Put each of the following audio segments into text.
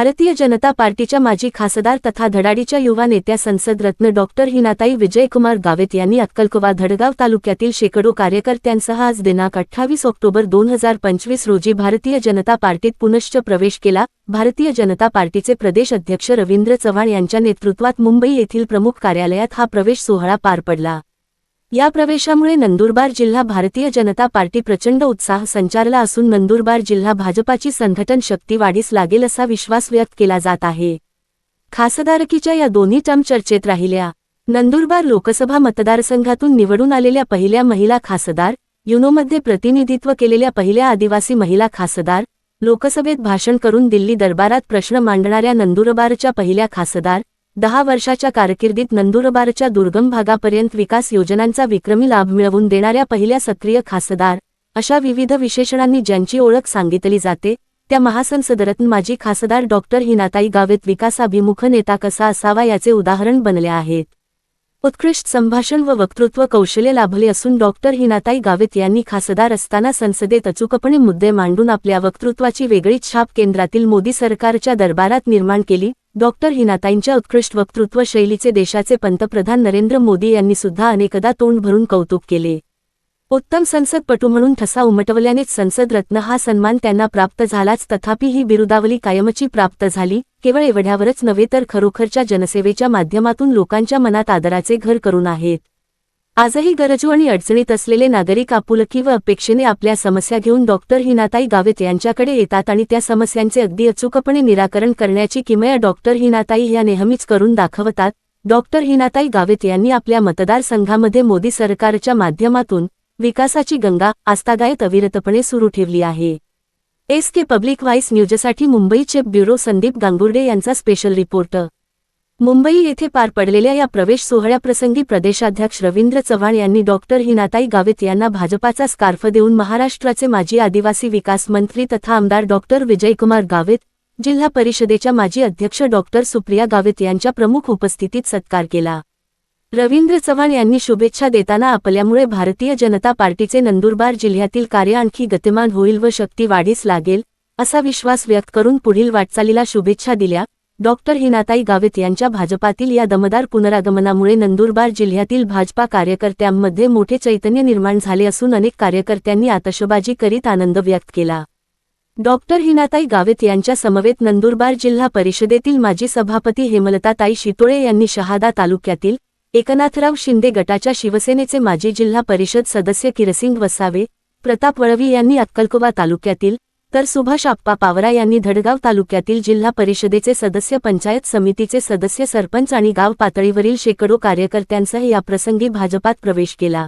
भारतीय जनता पार्टीच्या माजी खासदार तथा धडाडीच्या युवा नेत्या संसदरत्न डॉक्टर हिनाताई विजयकुमार गावित यांनी अक्कलकुवा धडगाव तालुक्यातील शेकडो कार्यकर्त्यांसह आज दिनांक अठ्ठावीस ऑक्टोबर दोन हजार पंचवीस रोजी भारतीय जनता पार्टीत पुनश्च प्रवेश केला. भारतीय जनता पार्टीचे प्रदेश अध्यक्ष रवींद्र चव्हाण यांच्या नेतृत्वात मुंबई येथील प्रमुख कार्यालयात हा प्रवेश सोहळा पार पडला. या प्रवेशामुळे नंदुरबार जिल्हा भारतीय जनता पार्टी प्रचंड उत्साह संचारला असून नंदुरबार जिल्हा भाजपाची संघटन शक्ती वाढीस लागेल असा विश्वास व्यक्त केला जात आहे. खासदारकीच्या या दोन्ही टर्म चर्चेत राहिल्या. नंदुरबार लोकसभा मतदारसंघातून निवडून आलेल्या पहिल्या महिला खासदार युनोमध्ये प्रतिनिधित्व केलेल्या पहिल्या आदिवासी महिला खासदार लोकसभेत भाषण करून दिल्ली दरबारात प्रश्न मांडणाऱ्या नंदुरबारच्या पहिल्या खासदार दहा वर्षाच्या कारकिर्दीत नंदुरबारच्या दुर्गम भागापर्यंत विकास योजनांचा विक्रमी लाभ मिळवून देणाऱ्या पहिल्या सक्रिय खासदार अशा विविध विशेषणांनी ज्यांची ओळख सांगितली जाते त्या महासंसदरत्न माजी खासदार डॉक्टर हिनाताई गावेत विकासाभिमुख नेता कसा असावा याचे उदाहरण बनले आहेत. उत्कृष्ट संभाषण व वक्तृत्व कौशल्य लाभले असून डॉक्टर हिनाताई गावित यांनी खासदार असताना संसदेत अचूकपणे मुद्दे मांडून आपल्या वक्तृत्वाची वेगळीच छाप केंद्रातील मोदी सरकारच्या दरबारात निर्माण केली डॉक्टर हिनाताईंच्या उत्कृष्ट वक्तृत्व शैलीचे देशाचे पंतप्रधान नरेंद्र मोदी यांनी सुद्धा अनेकदा तोंड भरून कौतुक केले. उत्तम संसदपटू म्हणून ठसा उमटवल्यानेच संसद रत्न हा सन्मान त्यांना प्राप्त झालाच तथापि ही बिरुदावली कायमची प्राप्त झाली केवळ एवढ्यावरच नव्हे तर खरोखरच्या जनसेवेच्या माध्यमातून लोकांच्या मनात आदराचे घर करून आहेत. आजही गरजू आणि अडचणीत असलेले नागरिक आपुलकी व अपेक्षेने आपल्या समस्या घेऊन डॉक्टर हिनाताई गावित यांच्याकडे येतात आणि त्या समस्यांचे अगदी अचूकपणे निराकरण करण्याची किमया डॉक्टर हिनाताई ह्या नेहमीच करून दाखवतात. डॉक्टर हिनाताई गावित यांनी आपल्या मतदारसंघामध्ये मोदी सरकारच्या माध्यमातून विकासाची गंगा आस्थागायत अविरतपणे सुरू ठेवली आहे. एस के पब्लिक व्हाईस न्यूजसाठी मुंबईचे ब्युरो संदीप गांगुर्डे यांचा स्पेशल रिपोर्ट. मुंबई येथे पार पडलेल्या या प्रवेश सोहळ्याप्रसंगी प्रदेशाध्यक्ष रवींद्र चव्हाण यांनी डॉक्टर हिनाताई गावित यांना भाजपाचा स्कार्फ देऊन महाराष्ट्राचे माजी आदिवासी विकास मंत्री तथा आमदार डॉक्टर विजयकुमार गावित जिल्हा परिषदेच्या माजी अध्यक्ष डॉक्टर सुप्रिया गावित यांच्या प्रमुख उपस्थितीत सत्कार केला. रवींद्र चव्हाण यांनी शुभेच्छा देताना आपल्यामुळे भारतीय जनता पार्टीचे नंदुरबार जिल्ह्यातील कार्य आणखी गतिमान होईल व शक्ती वाढीस लागेल असा विश्वास व्यक्त करून पुढील वाटचालीला शुभेच्छा दिल्या. डॉक्टर हिनाताई गावित यांच्या भाजपातील या दमदार पुनरागमनामुळे नंदुरबार जिल्ह्यातील भाजपा कार्यकर्त्यांमध्ये मोठे चैतन्य निर्माण झाले असून अनेक कार्यकर्त्यांनी आतषबाजी करीत आनंद व्यक्त केला. डॉक्टर हिनाताई गावित यांच्या समवेत नंदुरबार जिल्हा परिषदेतील माजी सभापती हेमलताताई शितोळे यांनी शहादा तालुक्यातील एकनाथराव शिंदे गटाच्या शिवसेनेचे माजी जिल्हा परिषद सदस्य किरसिंग वसावे प्रताप वळवी यांनी अक्कलकोवा तालुक्यातील तर सुभाष आप्पा पावरा यांनी धडगाव तालुक्यातील जिल्हा परिषदेचे सदस्य पंचायत समितीचे सदस्य सरपंच आणि गाव पातळीवरील शेकडो कार्यकर्त्यांसह याप्रसंगी भाजपात प्रवेश केला.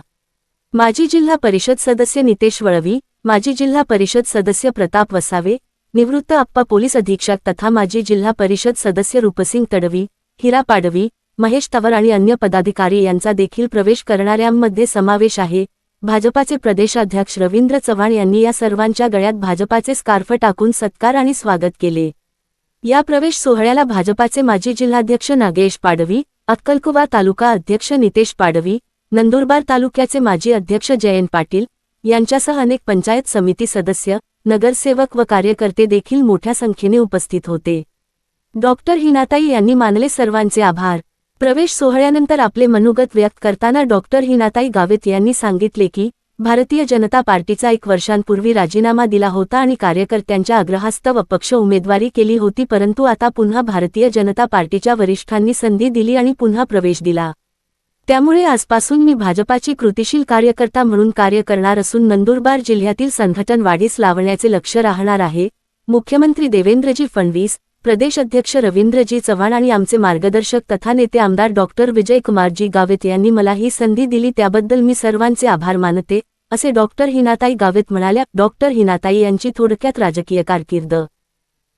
माजी जिल्हा परिषद सदस्य नितेश वळवी माजी जिल्हा परिषद सदस्य प्रताप वसावे निवृत्त आप्पा पोलीस अधीक्षक तथा माजी जिल्हा परिषद सदस्य रूपसिंग तडवी हिरा पाडवी महेश तवर आणि अन्य पदाधिकारी यांचा देखील प्रवेश करणाऱ्यांमध्ये समावेश आहे. भाजपाचे प्रदेशाध्यक्ष रवींद्र चव्हाण यांनी या सर्वांच्या गळ्यात भाजपाचे स्कार्फ टाकून सत्कार आणि स्वागत केले. या प्रवेश सोहळ्याला भाजपाचे माजी जिल्हाध्यक्ष नागेश पाडवी अक्कलकुवा तालुका अध्यक्ष नितेश पाडवी नंदुरबार तालुक्याचे माजी अध्यक्ष जयंत पाटील यांच्यासह अनेक पंचायत समिती सदस्य नगरसेवक व कार्यकर्ते देखील मोठ्या संख्येने उपस्थित होते. डॉक्टर हिनाताई यांनी मानले सर्वांचे आभार. प्रवेश सोहळ्यानंतर आपले मनोगत व्यक्त करताना डॉक्टर हिनाताई गावित यांनी सांगितले की भारतीय जनता पार्टीचा एक वर्षांपूर्वी राजीनामा दिला होता आणि कार्यकर्त्यांच्या आग्रहास्तव अपक्ष उमेदवारी केली होती परंतु आता पुन्हा भारतीय जनता पार्टीच्या वरिष्ठांनी संधी दिली आणि पुन्हा प्रवेश दिला. त्यामुळे आजपासून मी भाजपाची कृतिशील कार्यकर्ता म्हणून कार्य करणार असून नंदुरबार जिल्ह्यातील संघटन वाढीस लावण्याचे लक्ष राहणार आहे. मुख्यमंत्री देवेंद्रजी फडणवीस प्रदेश अध्यक्ष रवींद्रजी चव्हाण आणि आमचे मार्गदर्शक तथा नेते आमदार डॉक्टर विजयकुमारजी गावित यांनी मला ही संधी दिली. त्याबद्दल मी सर्वांचे आभार मानते असे डॉक्टर हिनाताई गावित म्हणाल्या. डॉक्टर हिनाताई यांची थोडक्यात राजकीय कारकीर्द.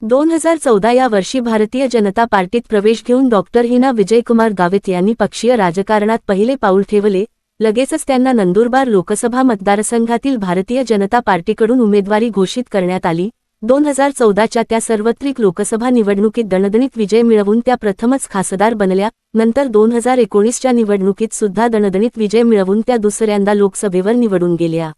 दोन हजार चौदा या वर्षी भारतीय जनता पार्टीत प्रवेश घेऊन डॉक्टर हिना विजयकुमार गावित यांनी पक्षीय राजकारणात पहिले पाऊल ठेवले. लगेचच त्यांना नंदुरबार लोकसभा मतदारसंघातील भारतीय जनता पार्टीकडून उमेदवारी घोषित करण्यात आली. दोन हजार चौदाच्या त्या सार्वत्रिक लोकसभा निवडणुकीत दणदणीत विजय मिळवून त्या प्रथमच खासदार बनल्या. नंतर दोन हजार एकोणीसच्या निवडणुकीत सुद्धा दणदणीत विजय मिळवून त्या दुसऱ्यांदा लोकसभेवर निवडून गेल्या.